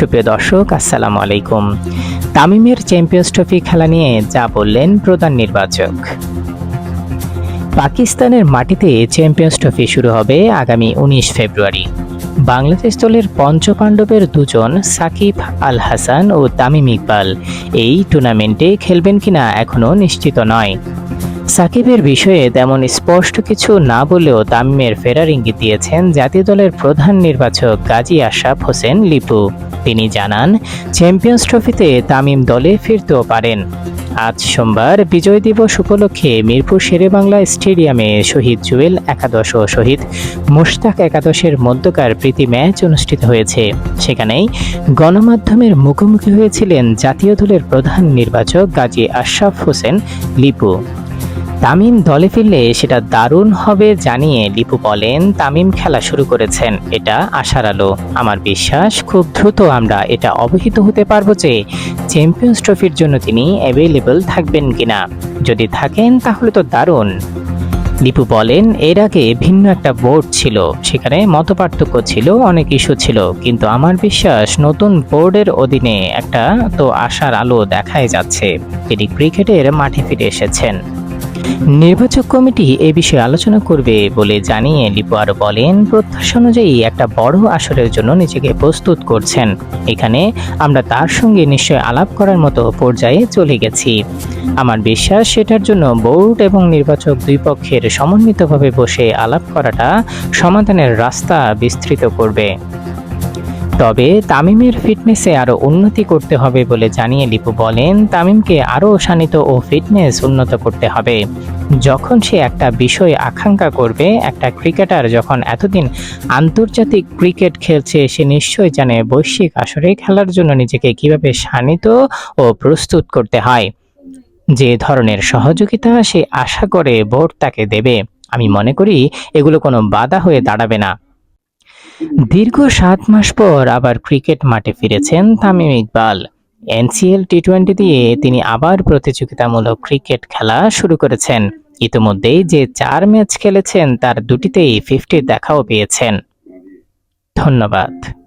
সুপ্রিয় দর্শক, আসসালামু আলাইকুম। তামিমের চ্যাম্পিয়ন্স ট্রফি খেলা নিয়ে যা বললেন প্রধান নির্বাচক। পাকিস্তানের মাটিতে চ্যাম্পিয়ন্স ট্রফি শুরু হবে আগামী উনিশ ফেব্রুয়ারি। বাংলাদেশ দলের পঞ্চপাণ্ডবের দুজন সাকিব আল হাসান ও তামিম ইকবাল এই টুর্নামেন্টে খেলবেন কিনা এখনও নিশ্চিত নয়। সাকিবের বিষয়ে তেমন স্পষ্ট কিছু না বলেও তামিমের ফেরার ইঙ্গিত দিয়েছেন জাতীয় দলের প্রধান নির্বাচক গাজী আশরাফ হোসেন লিপু। তিনি জানান চ্যাম্পিয়ন্স ট্রফিতে তামিম দলে ফিরতেও পারেন। আজ সোমবার বিজয় দিবস উপলক্ষে মিরপুর শেরেবাংলা স্টেডিয়ামে শহীদ জুয়েল একাদশ ও শহীদ মুশতাক একাদশের মধ্যকার প্রীতি ম্যাচ অনুষ্ঠিত হয়েছে। সেখানেই গণমাধ্যমের মুখোমুখি হয়েছিলেন জাতীয় দলের প্রধান নির্বাচক গাজী আশরাফ হোসেন লিপু। তামিম দলে ফিরলে সেটা দারুণ হবে জানিয়ে লিপু বলেন, তামিম খেলা শুরু করেছেন, এটা আশার আলো। আমার বিশ্বাস, খুব দ্রুত আমরা এটা অবহিত হতে পারব যে চ্যাম্পিয়ন্স ট্রফির জন্য তিনি অ্যাভেলেবল থাকবেন কিনা। যদি থাকেন, তাহলে তো দারুণ। লিপু বলেন, এর আগে ভিন্ন একটা বোর্ড ছিল, সেখানে মতপার্থক্য ছিল, অনেক ইস্যু ছিল, কিন্তু আমার বিশ্বাস, নতুন বোর্ডের অধীনে একটা তো আশার আলো দেখাই যাচ্ছে। তিনি ক্রিকেটের মাঠে ফিরে এসেছেন। নির্বাচক কমিটি এ বিষয়ে আলোচনা করবে বলে জানিয়ে লিপু আরও বলেন, প্রত্যাশা অনুযায়ী একটা বড় আসরের জন্য নিজেকে প্রস্তুত করছেন। এখানে আমরা তার সঙ্গে নিশ্চয় আলাপ করার মতো পর্যায়ে চলে গেছি। আমার বিশ্বাস সেটার জন্য বোর্ড এবং নির্বাচক দুই পক্ষের সমন্বিতভাবে বসে আলাপ করাটা সমাধানের রাস্তা বিস্তৃত করবে। তবে তামিমের ফিটনেসে আরও উন্নতি করতে হবে বলে জানিয়ে লিপু বলেন, তামিমকে আরও শানিত ও ফিটনেস উন্নত করতে হবে। যখন সে একটা বিষয় আকাঙ্ক্ষা করবে, একটা ক্রিকেটার যখন এতদিন আন্তর্জাতিক ক্রিকেট খেলছে, সে নিশ্চয়ই জানে বৈশ্বিক আসরে খেলার জন্য নিজেকে কীভাবে শানিত ও প্রস্তুত করতে হয়। যে ধরনের সহযোগিতা সে আশা করে বোর্ড তাকে দেবে। আমি মনে করি এগুলো কোনো বাধা হয়ে দাঁড়াবে না। দীর্ঘ সাত মাস পর আবার ক্রিকেট মাঠে ফিরেছেন Tamim Iqbal. NCL T twenty দিয়ে তিনি আবার প্রতিযোগিতামূলক ক্রিকেট খেলা শুরু করেছেন। ইতিমধ্যেই যে চার ম্যাচ খেলেছেন, তার দুটিতেই ফিফটির দেখাও পেয়েছেন। ধন্যবাদ।